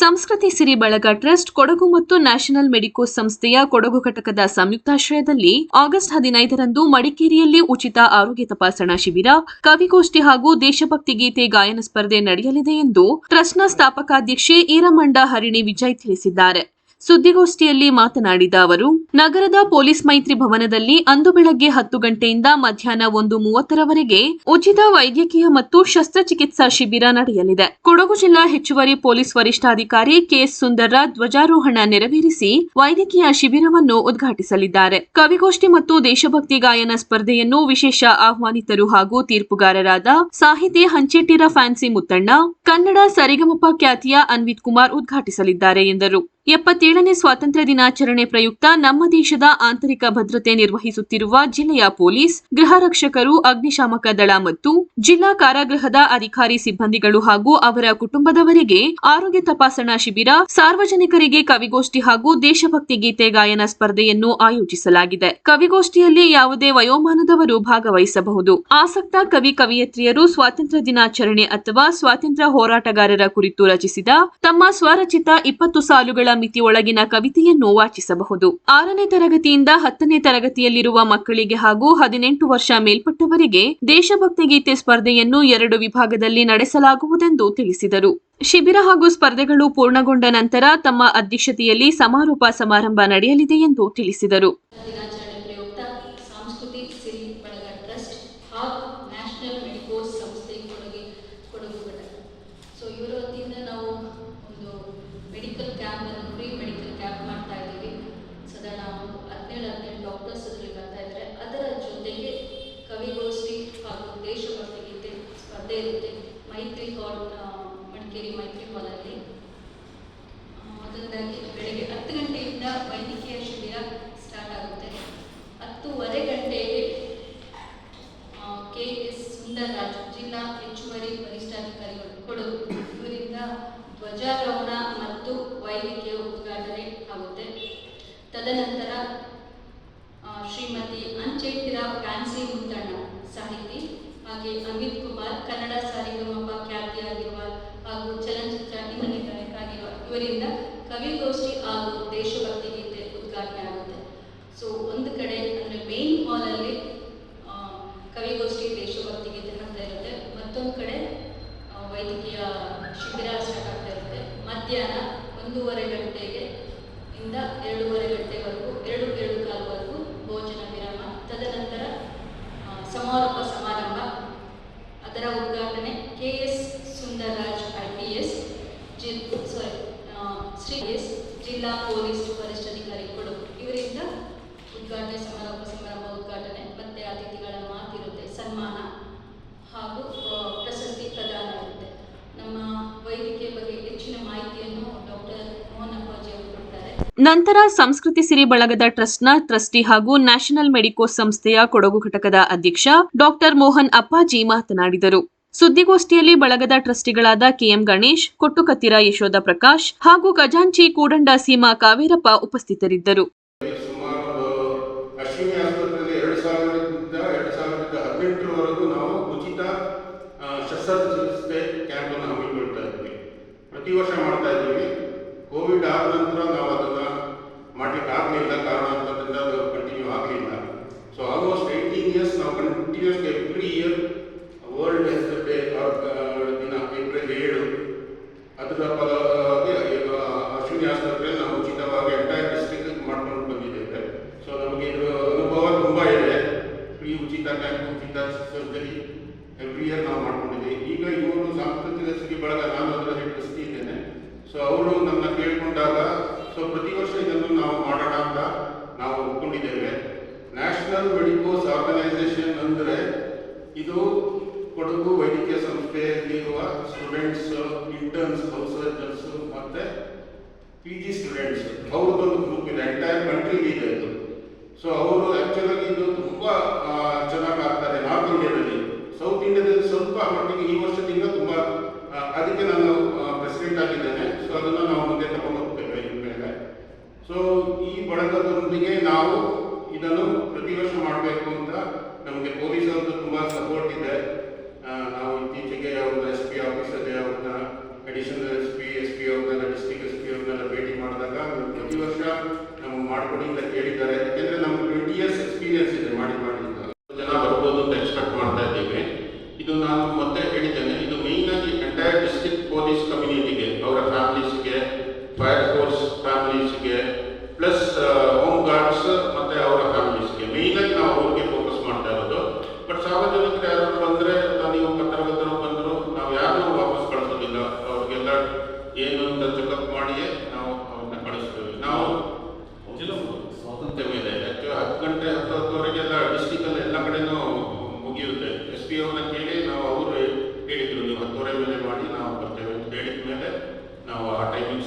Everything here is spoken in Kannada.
ಸಂಸ್ಕೃತಿ ಸಿರಿ ಬಳಗ ಟ್ರಸ್ಟ್ ಕೊಡಗು ಮತ್ತು ನ್ಯಾಷನಲ್ ಮೆಡಿಕೋ ಸಂಸ್ಥೆಯ ಕೊಡಗು ಘಟಕದ ಸಂಯುಕ್ತಾಶ್ರಯದಲ್ಲಿ ಆಗಸ್ಟ್ ಹದಿನೈದರಂದು ಮಡಿಕೇರಿಯಲ್ಲಿ ಉಚಿತ ಆರೋಗ್ಯ ತಪಾಸಣಾ ಶಿಬಿರ, ಕವಿಗೋಷ್ಠಿ ಹಾಗೂ ದೇಶಭಕ್ತಿ ಗೀತೆ ಗಾಯನ ಸ್ಪರ್ಧೆ ನಡೆಯಲಿದೆ ಎಂದು ಟ್ರಸ್ಟ್ನ ಸ್ಥಾಪಕಾಧ್ಯಕ್ಷೆ ಈರಮಂಡ ಹರಿಣಿ ವಿಜಯ್ ತಿಳಿಸಿದ್ದಾರೆ. ಸುದ್ದಿಗೋಷ್ಠಿಯಲ್ಲಿ ಮಾತನಾಡಿದ ಅವರು, ನಗರದ ಪೊಲೀಸ್ ಮೈತ್ರಿ ಭವನದಲ್ಲಿ ಅಂದು ಬೆಳಗ್ಗೆ ಹತ್ತು ಗಂಟೆಯಿಂದ ಮಧ್ಯಾಹ್ನ ಒಂದು ಮೂವತ್ತರವರೆಗೆ ಉಚಿತ ವೈದ್ಯಕೀಯ ಮತ್ತು ಶಸ್ತ್ರಚಿಕಿತ್ಸಾ ಶಿಬಿರ ನಡೆಯಲಿದೆ. ಕೊಡಗು ಜಿಲ್ಲಾ ಹೆಚ್ಚುವರಿ ಪೊಲೀಸ್ ವರಿಷ್ಠಾಧಿಕಾರಿ ಕೆಎಸ್ ಸುಂದರ್ರ ಧ್ವಜಾರೋಹಣ ನೆರವೇರಿಸಿ ವೈದ್ಯಕೀಯ ಶಿಬಿರವನ್ನು ಉದ್ಘಾಟಿಸಲಿದ್ದಾರೆ. ಕವಿಗೋಷ್ಠಿ ಮತ್ತು ದೇಶಭಕ್ತಿ ಗಾಯನ ಸ್ಪರ್ಧೆಯನ್ನು ವಿಶೇಷ ಆಹ್ವಾನಿತರು ಹಾಗೂ ತೀರ್ಪುಗಾರರಾದ ಸಾಹಿತಿ ಹಂಚೆಟ್ಟಿರ ಫ್ಯಾನ್ಸಿ ಮುತ್ತಣ್ಣ, ಕನ್ನಡ ಸರಿಗಮಪ ಖ್ಯಾತಿಯ ಅನ್ವಿತ್ ಕುಮಾರ್ ಉದ್ಘಾಟಿಸಲಿದ್ದಾರೆ ಎಂದರು. ಎಪ್ಪತ್ತೇಳನೇ ಸ್ವಾತಂತ್ರ್ಯ ದಿನಾಚರಣೆ ಪ್ರಯುಕ್ತ ನಮ್ಮ ದೇಶದ ಆಂತರಿಕ ಭದ್ರತೆ ನಿರ್ವಹಿಸುತ್ತಿರುವ ಜಿಲ್ಲೆಯ ಪೊಲೀಸ್, ಗೃಹ ರಕ್ಷಕರು, ಅಗ್ನಿಶಾಮಕ ದಳ ಮತ್ತು ಜಿಲ್ಲಾ ಕಾರಾಗೃಹದ ಅಧಿಕಾರಿ ಸಿಬ್ಬಂದಿಗಳು ಹಾಗೂ ಅವರ ಕುಟುಂಬದವರಿಗೆ ಆರೋಗ್ಯ ತಪಾಸಣಾ ಶಿಬಿರ, ಸಾರ್ವಜನಿಕರಿಗೆ ಕವಿಗೋಷ್ಠಿ ಹಾಗೂ ದೇಶಭಕ್ತಿ ಗೀತೆ ಗಾಯನ ಸ್ಪರ್ಧೆಯನ್ನು ಆಯೋಜಿಸಲಾಗಿದೆ. ಕವಿಗೋಷ್ಠಿಯಲ್ಲಿ ಯಾವುದೇ ವಯೋಮಾನದವರು ಭಾಗವಹಿಸಬಹುದು. ಆಸಕ್ತ ಕವಿ ಕವಿಯತ್ರಿಯರು ಸ್ವಾತಂತ್ರ್ಯ ದಿನಾಚರಣೆ ಅಥವಾ ಸ್ವಾತಂತ್ರ್ಯ ಹೋರಾಟಗಾರರ ಕುರಿತು ರಚಿಸಿದ ತಮ್ಮ ಸ್ವರಚಿತ ಇಪ್ಪತ್ತು ಸಾಲುಗಳ ಮಿತಿಯೊಳಗಿನ ಕವಿತೆಯನ್ನು ವಾಚಿಸಬಹುದು. ಆರನೇ ತರಗತಿಯಿಂದ ಹತ್ತನೇ ತರಗತಿಯಲ್ಲಿರುವ ಮಕ್ಕಳಿಗೆ ಹಾಗೂ ಹದಿನೆಂಟು ವರ್ಷ ಮೇಲ್ಪಟ್ಟವರಿಗೆ ದೇಶಭಕ್ತಿ ಗೀತೆ ಸ್ಪರ್ಧೆಯನ್ನು ಎರಡು ವಿಭಾಗದಲ್ಲಿ ನಡೆಸಲಾಗುವುದೆಂದು ತಿಳಿಸಿದರು. ಶಿಬಿರ ಹಾಗೂ ಸ್ಪರ್ಧೆಗಳು ಪೂರ್ಣಗೊಂಡ ನಂತರ ತಮ್ಮ ಅಧ್ಯಕ್ಷತೆಯಲ್ಲಿ ಸಮಾರೋಪ ಸಮಾರಂಭ ನಡೆಯಲಿದೆ ಎಂದು ತಿಳಿಸಿದರು ದಿನಾಚರಣೆ ಪ್ರಯುಕ್ತ ಸಾಂಸ್ಕೃತಿಕ ಸಿರಿ ಬಳಗ ಟ್ರಸ್ಟ್ ಹಾಗೂ ನ್ಯಾಷನಲ್ ಮೆಡಿಕೋಸ್ ಸಂಸ್ಥೆ ಕೊಡುಗೆ ಕೊಡಗು ಘಟಕ ಸೊ ಇವರ ವತಿಯಿಂದ ನಾವು ಒಂದು ಮೆಡಿಕಲ್ ಕ್ಯಾಂಪ್ ಅನ್ನು ಫ್ರೀ ಮೆಡಿಕಲ್ ಕ್ಯಾಂಪ್ ಮಾಡ್ತಾ ಇದ್ದೀವಿ ಸಾಧಾರಣ ಒಂದು ಹದಿನೇಳು ಹದಿನೆಂಟು ಡಾಕ್ಟರ್ಸ್ ಅದ್ರಲ್ಲಿ ಬರ್ತಾ ಇದ್ದಾರೆ ಅದರ ಜೊತೆಗೆ ಕವಿಗೋಷ್ಠಿ ಹಾಗೂ ದೇಶಭಕ್ತಿ ಗೀತೆ ಸ್ಪರ್ಧೆ ಇರುತ್ತೆ ಮೈತ್ರಿ ಹಾಲ್ ಮಡಿಕೇರಿ ಮೈತ್ರಿ ಹಾಲಲ್ಲಿ ಮೊದಲದಾಗಿ ಬೆಳಿಗ್ಗೆ ಹತ್ತು ಗಂಟೆಯಿಂದ ವೈದ್ಯಕೀಯ ಶಿಬಿರ ಸ್ಟಾರ್ಟ್ ಆಗುತ್ತೆ. ಹತ್ತೂವರೆ ಗಂಟೆಗೆ ಕೆ ಎಸ್ ಸುಂದರರಾಜ್ ಜಿಲ್ಲಾ ಹೆಚ್ಚುವರಿ ವರಿಷ್ಠಾಧಿಕಾರಿಗಳು ಕೊಡಗು ಇವರಿಂದ ಧ್ವಜಾರೋಹಣ ಮತ್ತು ವೈದ್ಯಕೀಯ ಉದ್ಘಾಟನೆ ಆಗುತ್ತೆ. ತದನಂತರ ಶ್ರೀಮತಿ ಅಂಚೆಟ್ಟಿರ ಫ್ಯಾನ್ಸಿ ಮುಂತಣ್ಣ ಸಾಹಿತಿ, ಹಾಗೆ ಅಮಿತ್ ಕುಮಾರ್ ಕನ್ನಡ ಸಾರಿಗಮಪ ಖ್ಯಾತಿಯಾಗಿರುವ ಹಾಗೂ ಚಲನಚಿತ್ರ ಹಿನ್ನೆಲೆ ಗಾಯಕ ಆಗಿರುವ ಇವರಿಂದ ಕವಿಗೋಷ್ಠಿ ಹಾಗೂ ದೇಶಭಕ್ತಿ ಗೀತೆ ಉದ್ಘಾಟನೆ ಆಗುತ್ತೆ. ಸೊ ಒಂದು ಕಡೆ ಅಂದರೆ ಮೇನ್ ಹಾಲಲ್ಲಿ ಕವಿಗೋಷ್ಠಿ ದೇಶಭಕ್ತಿ ಗೀತೆ ಅಂತ ಇರುತ್ತೆ. ಮತ್ತೊಂದು ಕಡೆ ವೈದ್ಯಕೀಯ ಶಿಬಿರ ಸ್ಟಾರ್ಟ್ ಆಗ್ತಾ ಇರುತ್ತೆ. ಮಧ್ಯಾಹ್ನ ಒಂದೂವರೆ ಗಂಟೆಗೆ ಇಂದ ಎರಡೂವರೆ ಗಂಟೆವರೆಗೂ, ಎರಡು ಎರಡು ಕಾಲವರೆಗೂ ಭೋಜನ ವಿರಾಮ. ತದನಂತರ ಸಮಾರೋಪ ಸಮಾರಂಭ ಅದರ ಉದ್ಘಾಟನೆ K S Sundarraj I P S G sorry Shri S ಜಿಲ್ಲಾ ಪೊಲೀಸ್ ವರಿಷ್ಠಾಧಿಕಾರಿ ಕೊಡಗು ಇವರಿಂದ ಉದ್ಘಾಟನೆ ಸಮಾರೋಪ ಸಮಾರಂಭ ಉದ್ಘಾಟನೆ ಮತ್ತೆ ಅತಿಥಿಗಳ ಮಾತಿರುತ್ತೆ ಸನ್ಮಾನ ಹಾಗೂ ಆ, ಪ್ರಶಸ್ತಿ ಪ್ರದಾನ ಇರುತ್ತೆ ನಮ್ಮ ವೈದ್ಯಕೀಯ ಬಗ್ಗೆ ಹೆಚ್ಚಿನ ಮಾಹಿತಿಯನ್ನು ಡಾಕ್ಟರ್ ಮೋಹನ್ ಅಪ್ಪಾಜಿ ಅವರು ಕೊಡ್ತಾರೆ ನಂತರ ಸಂಸ್ಕೃತಿ ಸಿರಿ ಬಳಗದ ಟ್ರಸ್ಟ್ನ ಟ್ರಸ್ಟಿ ಹಾಗೂ ನ್ಯಾಷನಲ್ ಮೆಡಿಕೋ ಸಂಸ್ಥೆಯ ಕೊಡಗು ಘಟಕದ ಅಧ್ಯಕ್ಷ ಡಾಕ್ಟರ್ ಮೋಹನ್ ಅಪ್ಪಾಜಿ ಮಾತನಾಡಿದರು. ಸುದ್ದಿಗೋಷ್ಠಿಯಲ್ಲಿ ಬಳಗದ ಟ್ರಸ್ಟಿಗಳಾದ ಕೆಎಂ ಗಣೇಶ್, ಕೊಟ್ಟುಕತ್ತಿರ ಯಶೋಧ ಪ್ರಕಾಶ್ ಹಾಗೂ ಖಜಾಂಚಿ ಕೂಡಂಡ ಸೀಮಾ ಕಾವೇರಪ್ಪ ಉಪಸ್ಥಿತರಿದ್ದರು. ಪ್ರತಿ ವರ್ಷ ಮಾಡ್ತಾ ಕೋವಿಡ್ ಆದ ನಂತರ ನಾವು ಅದನ್ನು ಇಲ್ಲ, ಕಾರಣ ಕಾರಣಾಂತರದಿಂದ ಅದು ಕಂಟಿನ್ಯೂ ಆಗಲಿಲ್ಲ. ಸೊ ಆಲ್ಮೋಸ್ಟ್ ಏಯ್ಟೀನ್ ಇಯರ್ಸ್ ನಾವು continues every year world health day ದಿನ ಏಪ್ರಿಲ್ ಏಳು, ಅದರ ಫಲವಾಗಿ ಅಶ್ವಿನಿ ಆಸ್ಪತ್ರೆಯಲ್ಲಿ ನಾವು ಉಚಿತವಾಗಿ ಎಂಟೈರ್ ಡಿಸ್ಟ್ರಿಕ್ಟ್ ಮಾಡ್ಕೊಂಡು ಬಂದಿದ್ದೇವೆ ಸೊ ನಮಗೆ ಅನುಭವ ತುಂಬ ಇದೆ. ಫ್ರೀ ಉಚಿತ ಕ್ಯಾಂಪ್ ಉಚಿತ ಸರ್ಜರಿ ಎವ್ರಿ ಇಯರ್ ನಾವು ಮಾಡ್ಕೊಂಡಿದ್ದೀವಿ. ಈಗ ಇವರು ಸಾಂಸ್ಕೃತಿಕ ಸಿರಿ ಬಳಗ ನಾನು ಅದರಲ್ಲಿ ಟ್ರಸ್ಟಿ ಇದ್ದೇನೆ ಸೊ ಅವರು ನನ್ನ ಕೇಳಿಕೊಂಡಾಗ ಸೊ ಪ್ರತಿ ವರ್ಷ ಇದನ್ನು ನಾವು ಒಪ್ಕೊಂಡಿದ್ದೇವೆ ನ್ಯಾಷನಲ್ ಮೆಡಿಕೋಸ್ ಆರ್ಗನೈಸೇಷನ್ ಅಂದರೆ ಇದು ಕೊಡಗು ವೈದ್ಯಕೀಯ ಸಂಸ್ಥೆಯಲ್ಲಿರುವ ಸ್ಟೂಡೆಂಟ್ಸ್ ಇಂಟರ್ನ್ಸ್ ಸರ್ಜನ್ಸ್ ಮತ್ತೆ ಪಿ ಜಿ ಸ್ಟೂಡೆಂಟ್ಸ್ ಅವ್ರದ್ದೊಂದು ಗ್ರೂಪ್ ಇದೆ. ಎಂಟೈರ್ ಕಂಟ್ರಿಲಿ ಇದೆ ಇದು. ಸೊ ಅವರು ಆ್ಯಕ್ಚುಲಾಗಿ ಇದು ಈ ಬಳಗದೊಂದಿಗೆ ನಾವು ಇದನ್ನು ಪ್ರತಿ ವರ್ಷ ಮಾಡಬೇಕು ಅಂತ ನಮಗೆ ಪೊಲೀಸರದ್ದು ತುಂಬ ಸಪೋರ್ಟ್ ಇದೆ. ನಾವು ಇತ್ತೀಚೆಗೆ ಒಂದು ಎಸ್ ಪಿ ಆಫೀಸಲ್ಲಿ ಅವ್ರನ್ನ additional S P S P ಅವ್ರನ್ನೆಲ್ಲ ಡಿಸ್ಟಿಕ್ ಎಸ್ ಪಿ ಅವ್ರನ್ನೆಲ್ಲ ಭೇಟಿ ಮಾಡಿದಾಗ ಪ್ರತಿ ವರ್ಷ ನಮ್ಗೆ ಮಾಡ್ಕೊಡಿ ಅಂತ ಕೇಳಿದ್ದಾರೆ. ಯಾಕೆಂದ್ರೆ ನಮ್ಗೆ ಟ್ವೆಂಟಿ ಇಯರ್ಸ್ ಎಕ್ಸ್ಪೀರಿಯನ್ಸ್ ಇದೆ ಮಾಡಿ ಮಾಡಿ ಜನ ಬರ್ಬೋದು ಅಂತ ಎಕ್ಸ್ಪೆಕ್ಟ್ ಮಾಡ್ತಾ ಇದ್ದೀವಿ. ಇದು ನಾನು ಮತ್ತೆ ಹೇಳಿದ್ದೇನೆ. ಇದು ಮೇಯ್ನಾಗಿ ಎಂಟೈರ್ ಡಿಸ್ಟಿಕ್ ಪೊಲೀಸ್ ಕಮ್ಯುನಿಟಿಗೆ ನಾವು ಆ ಟೈಮಿಂಗ್